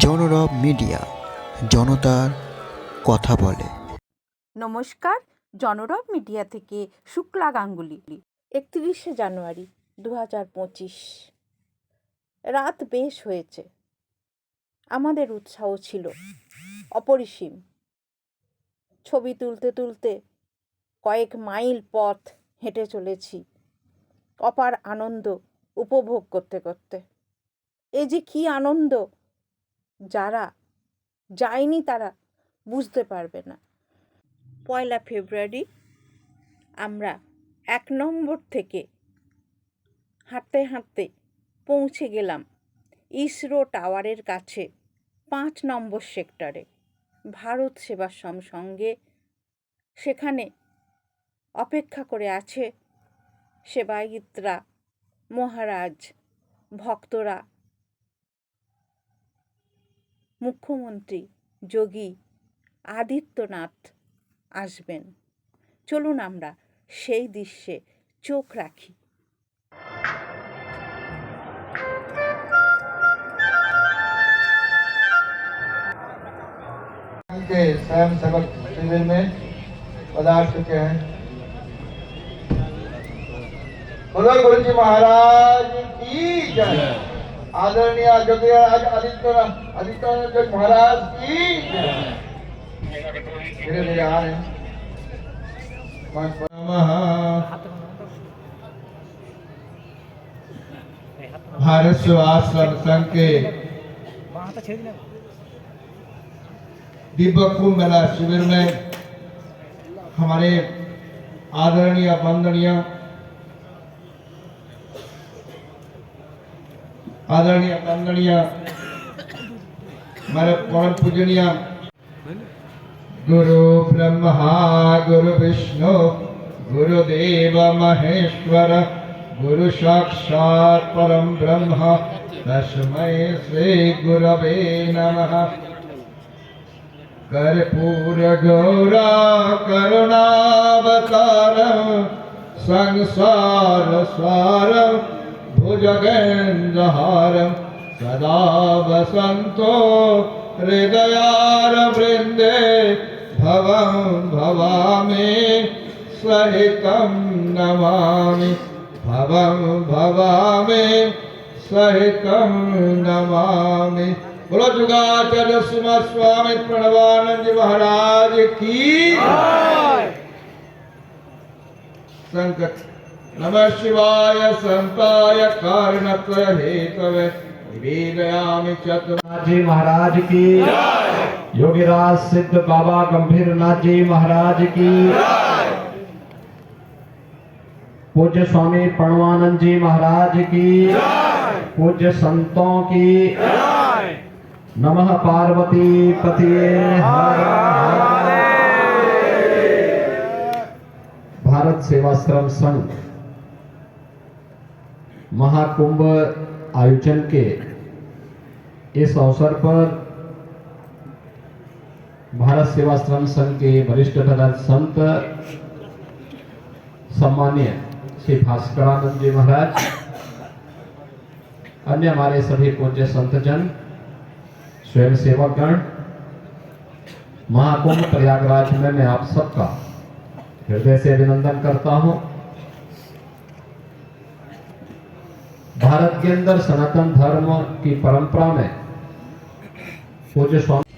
জনরব media, জনতার কথা বলে। নমস্কার, জনরব মিডিয়া থেকে শুক্লা গাঙ্গুলি, একত্রিশে জানুয়ারি দু হাজার পঁচিশ। রাত বেশ হয়েছে। আমাদের উৎসাহ ছিল অপরিসীম। ছবি তুলতে তুলতে কয়েক মাইল পথ হেঁটে চলেছি। অপার আনন্দ উপভোগ করতে করতে। এই যে কী আনন্দ! যারা যায়নি তারা বুঝতে পারবে না। পয়লা ফেব্রুয়ারি আমরা এক নম্বর থেকে হাঁটতে হাঁটতে পৌঁছে গেলাম ইসরো টাওয়ারের কাছে পাঁচ নম্বর সেক্টরে। ভারত সেবাশ্রম সঙ্গে সেখানে অপেক্ষা করে আছে সেবায়িতরা মহারাজ, ভক্তরা মুখ্যমন্ত্রী যোগী আদিত্যনাথ আসবেন চলুন আমরা সেই দৃশ্যে চোখ রাখি के स्वयं सेवक शिविर में पधार चुके हैं बोलो गुरु जी महाराज की जय आदरणीय योगी राज आदित्यनाथ जी महाराज की धीरे धीरे आ रहे हैं भारत सेवाश्रम संघ के दीपक कुंभ मेला शिविर में हमारे आदरणीय वंदनीय आदरणीय वंदनीय हमारे परम पूजनीय, गुरु ब्रह्मा गुरु विष्णु गुरुदेव महेश्वर, गुरु साक्षात् परम ब्रह्म, तस्मै श्री गुरवे नमः। कर्पूर गौरा करुणावतारं संसार सारं भुजगेन्द्रहारं सदा वसन्तो हृदयारवृन्दे भवं भवामि सहितं नमामि। भवं भवामि सहितं नमामि। बोलो जुगाचार्य सुमा स्वामी प्रणवानंद जी महाराज की। संकट नमः शिवाय संताय कारणत्व हेतवे निवेदयामि चतुर्नाथ जी महाराज की। योगीराज सिद्ध बाबा गंभीर नाथ जी महाराज की। पूज्य स्वामी प्रणवानंद जी महाराज की। पूज्य संतों की। नमः पार्वती पतिये। हर। हर। भारत सेवाश्रम संघ। महाकुंभ आयोजन के इस अवसर पर भारत सेवाश्रम संघ के वरिष्ठ पदार्थ संत, सम्मान्य श्री भास्करानंद जी महाराज, अन्य हमारे सभी पूज्य संतजन, स्वयं सेवकगण, महाकुंभ प्रयागराज में मैं आप सबका हृदय से अभिनंदन करता हूँ। भारत के अंदर सनातन धर्म की परंपरा में पूज्य स्वामी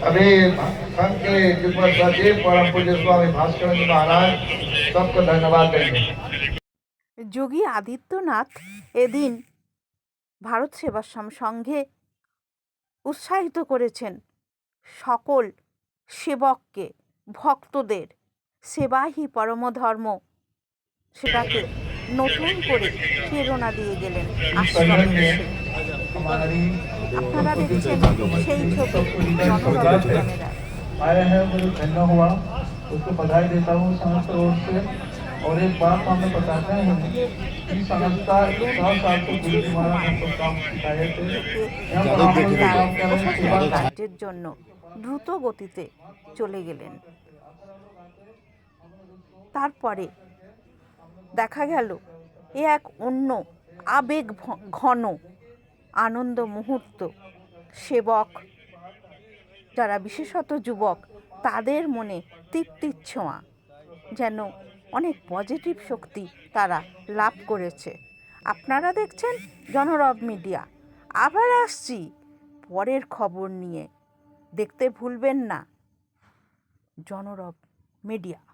अभी संघ के युगल सचिव परम पूज्य स्वामी भास्कर जी महाराज सबको धन्यवाद देंगे যোগী আদিত্যনাথ এদিন ভারত সেবাশ্রম সংঘে উৎসাহিত করেছেন সকল সেবককে ভক্তদের সেবাহি পরমধর্ম সেটাকে নতুন করে প্রেরণা দিয়ে গেলেন আশ্রমে এসে। हमारी আপনারা দেখছেন সেই ছবি জনরব ক্যামেরায় आए हैं मुझे धन्य हुआ उसको बधाई देता हूँ संस्था ओर से और एक बात हमें बताते हैं कि संस्था सौ साल को गुरु जी महाराज हमको काम सिखाए थे हम ब्राह्मण के काम करें सेवा करें। কার্যের জন্য দ্রুত গতিতে চলে গেলেন। তারপরে দেখা গেল এ এক অন্য আবেগ ঘন আনন্দ মুহূর্ত। সেবক, যারা বিশেষত যুবক, তাদের মনে তৃপ্তির ছোঁয়া, যেন অনেক পজিটিভ শক্তি তারা লাভ করেছে। আপনারা দেখছেন জনরব মিডিয়া। আবার আসছি পরের খবর নিয়ে। দেখতে ভুলবেন না। জনরব মিডিয়া।